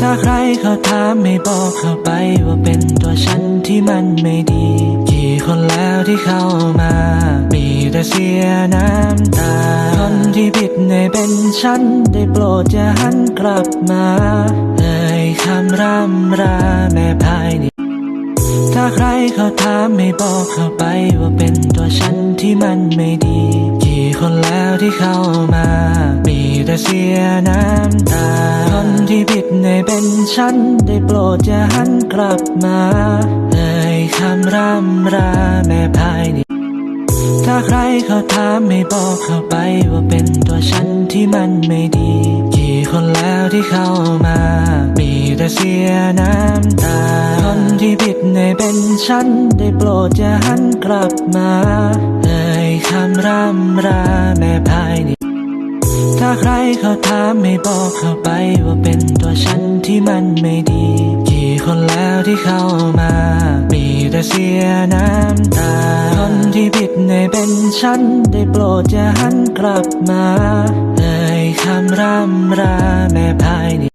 ถ้าใครเขาถามไม่บอกเข้าไปว่าเป็นตัวฉันที่มันไม่ดี กี่คนแล้วที่เข้ามา มีแต่เสียน้ำตา คนที่ผิดในเป็นฉัน ได้โปรดอย่าหันกลับมาเอ่ยคำร่ำราแม่พายนี้ถ้าใครเขาถามไม่บอกเข้าไปว่าเป็นตัวฉันที่มันไม่ดี กี่คนแล้วที่เข้ามา แต่เสียน้ำตาคนที่ผิดในเป็นฉัน ได้โปรดอย่าหันกลับมาเอ่ยคำร่ำราแม่พายนี้ถ้าใครเขาถามไม่บอกเข้าไปว่าเป็นตัวฉันที่มันไม่ดี กี่คนแล้วที่เข้ามา มีแต่เสียน้ำตา คนที่ผิดในเป็นฉัน ได้โปรดอย่าหันกลับมาเอ่ยคำร่ำราแม่พาย ใครเขาถามไม่บอกเข้าไปว่าเป็นตัวฉันที่มันไม่ดี กี่คนแล้วที่เข้ามา มีแต่เสียน้ำตา คนที่ผิดในเป็นฉัน ได้โปรดอย่าหันกลับมาเอ่ยคำร่ำราแม่พายนี้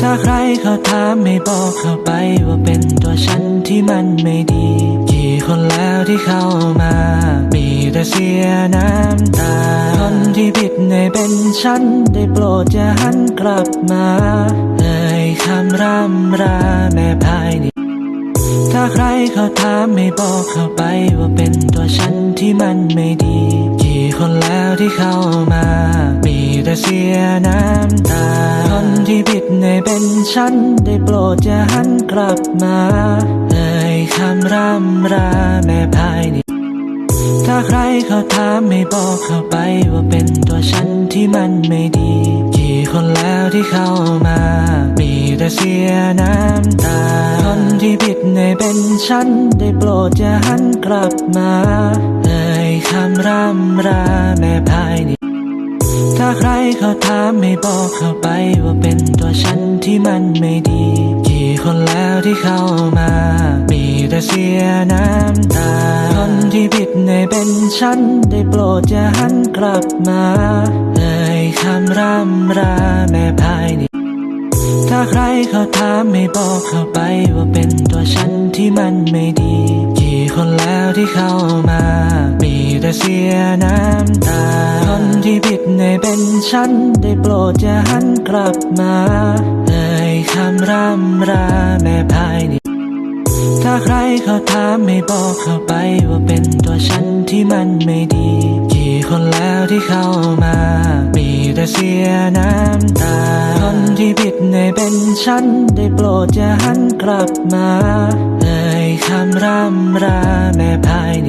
ถ้าใครเขาถามไม่บอกเข้าไปว่าเป็นตัวฉันที่มันไม่ดี กี่คนแล้วที่เข้ามา มีแต่เสียน้ำตา ฉันได้โปรดอย่าหันกลับมาเอ่ยคำร่ำราแม่พายนี้ถ้าใครเขาถามไม่บอกเข้าไปว่าเป็นตัวฉันที่มันไม่ดี กี่คนแล้วที่เข้ามา มีแต่เสียน้ำตา คนที่ผิดในเป็นฉัน ได้โปรดอย่าหันกลับมาเอ่ยคำร่ำรา เขาถามไม่บอกเข้าไปว่าเป็นตัวฉันที่มันไม่ดี กี่คนแล้วที่เข้ามา มีแต่เสียน้ำตา คนที่ผิดในเป็นฉัน ได้โปรดอย่าหันกลับมาเอ่ยคำร่ำราแม่พายนี้ถ้าใครเขาถามไม่บอกเข้าไปว่าเป็นตัวฉันที่มันไม่ดี กี่คนแล้วที่เข้ามามี เสียน้ำตา คนที่ผิดในเป็นฉัน ได้โปรดอย่าหันกลับมาเอ่ยคำร่ำราแม่พายนี้ถ้าใครเขาถามไม่บอกเข้าไปว่าเป็นตัวฉันที่มันไม่ดี กี่คนแล้วที่เข้ามา มีแต่เสียน้ำตา คนที่ผิดในเป็นฉัน ได้โปรดอย่าหันกลับมาเอ่ยคำร่ำราแม่พายนี้ ถ้าใครเขาถามไม่บอกเข้าไปว่าเป็นตัวฉันที่มันไม่ดี กี่คนแล้วที่เข้ามา มีแต่เสียน้ำตา คนที่ผิดในเป็นฉัน ได้โปรดจะหันกลับมา เอ่ยคำร่ำราแม่พายนี้